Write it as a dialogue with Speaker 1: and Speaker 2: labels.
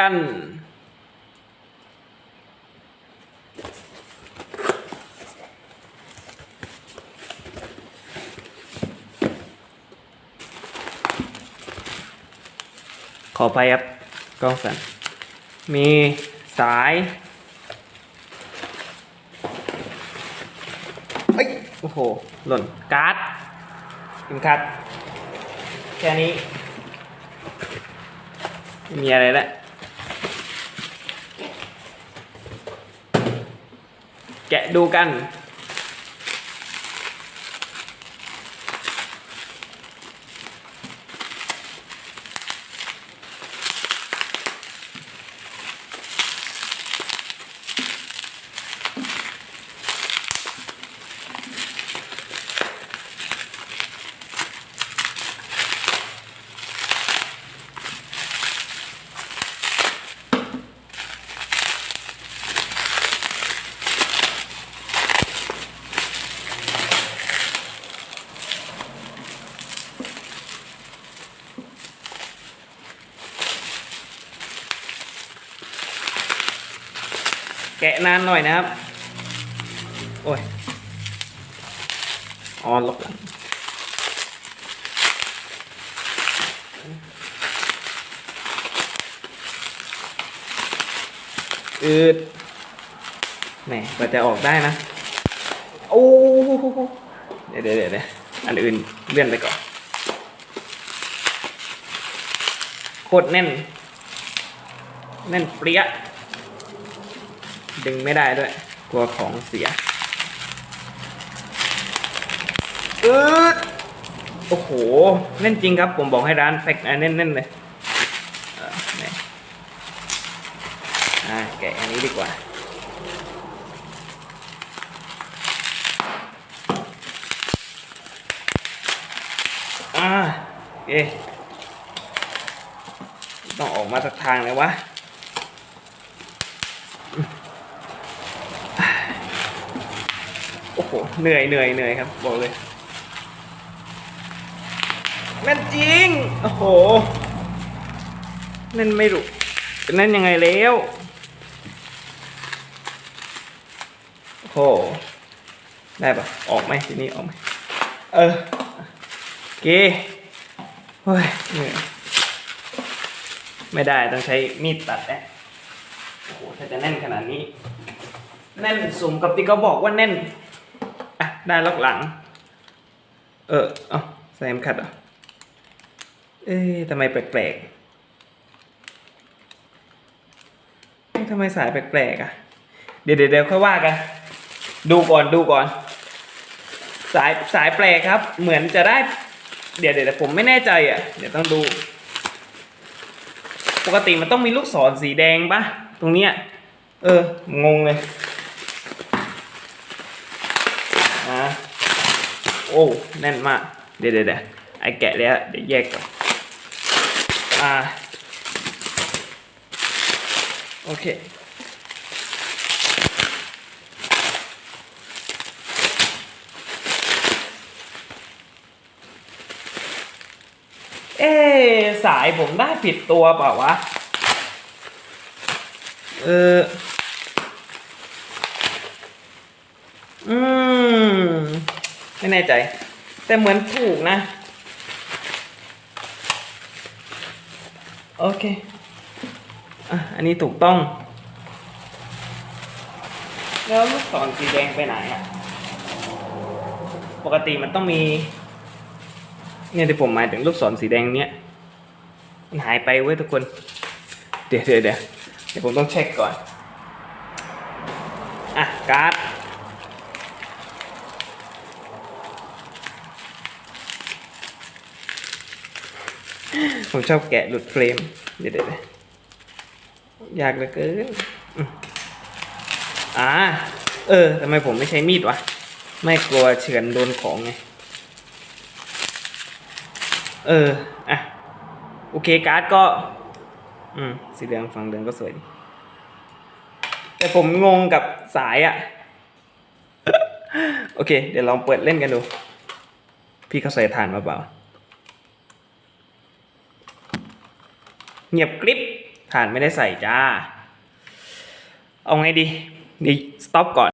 Speaker 1: กัน ขอไปครับกล้องสันมีสายเอ้ยโอ้โห หล่นการ์ดเข็มขัด แค่นี้ไม่มีอะไรแล้ว แกะดูกัน แกะนานหน่อยนะครับ โอ้ยออนลบหลังอืดแหมกว่าจะออกได้นะ โอ้โหเดี๋ยวเดี๋ยวเดี๋ยวเดี๋ยวอันอื่นเลื่อนไปก่อน โคตรแน่น แน่นเปรี้ย ดึงไม่ได้ด้วย กลัวของเสียอืดโอ้โหแน่นจริงครับ ผมบอกให้ร้านแพ็คแน่นๆเลยเอาแกะอันนี้ดีกว่าอ่าโอเคต้องออกมาสักทางเลยวะ อ้โห เหนื่อยเหนื่อยเหนื่อยครับ บอกเลยแม่นจริง โอ้โหนั่นไม่รู้เป็นนั่นยังไงแล้วโอ้โห ได้ปะออกไหมทีนี้ออกไหมเออโอเคเฮ้ยเหนื่อยไม่ได้ต้องใช้มีดตัดแอะโอ้โหถ้าจะแน่นขนาดนี้ แน่นสมกับที่เขาบอกว่าแน่น ได้ล็อกหลัง เออเอาใส่เข็มขัดเหรอเอ๊ะทำไมแปลกๆทำไมสายแปลกๆอะ เดี๋ยวเดี๋ยวค่อยว่ากัน ดูก่อนดูก่อน สายสายแปลกครับ เหมือนจะได้ เดี๋ยวเดี๋ยวเดี๋ยวผมไม่แน่ใจอะ เดี๋ยวต้องดู ปกติมันต้องมีลูกศรสีแดงปะตรงเนี้ย เออ งงเลยะ โอ้แน่นมากเดี๋ยวเดี๋ยวเดี๋ยวไอแกะแล้วเดี๋ยวแยกก่อนอ่าโอเคเอ๊สายผมได้ผิดตัวเปล่าวะ เออ อืม ไม่แน่ใจ แต่เหมือนถูกนะ โอเคอะอันนี้ถูกต้อง แล้วลูกศรสีแดงไปไหนอะ ปกติมันต้องมี เนี่ยที่ผมหมายถึงลูกศรสีแดงเนี้ย มันหายไปเว้ยทุกคน เดี๋ยวเดี๋ยวเดี๋ยวเดี๋ยวผมต้องเช็คก่อน อะการ์ด ผมชอบแกะหลุดเฟรมเดี๋ยวเดี๋ยวเดี๋ยวยากเหลือเกินอ่า เออทำไมผมไม่ใช้มีดวะ ไม่กลัวเฉือนโดนของไง เออ อะ โอเคการ์ดก็ อืม สีเหลืองฝั่งเหลืองก็สวยดี แต่ผมงงกับสายอะ่ะ โอเค เดี๋ยวลองเปิดเล่นกันดู พี่เขาใส่ฐานมาเปล่า เงียบกริบฐานไม่ได้ใส่จ้า เอาไงดีดีสต็อปก่อน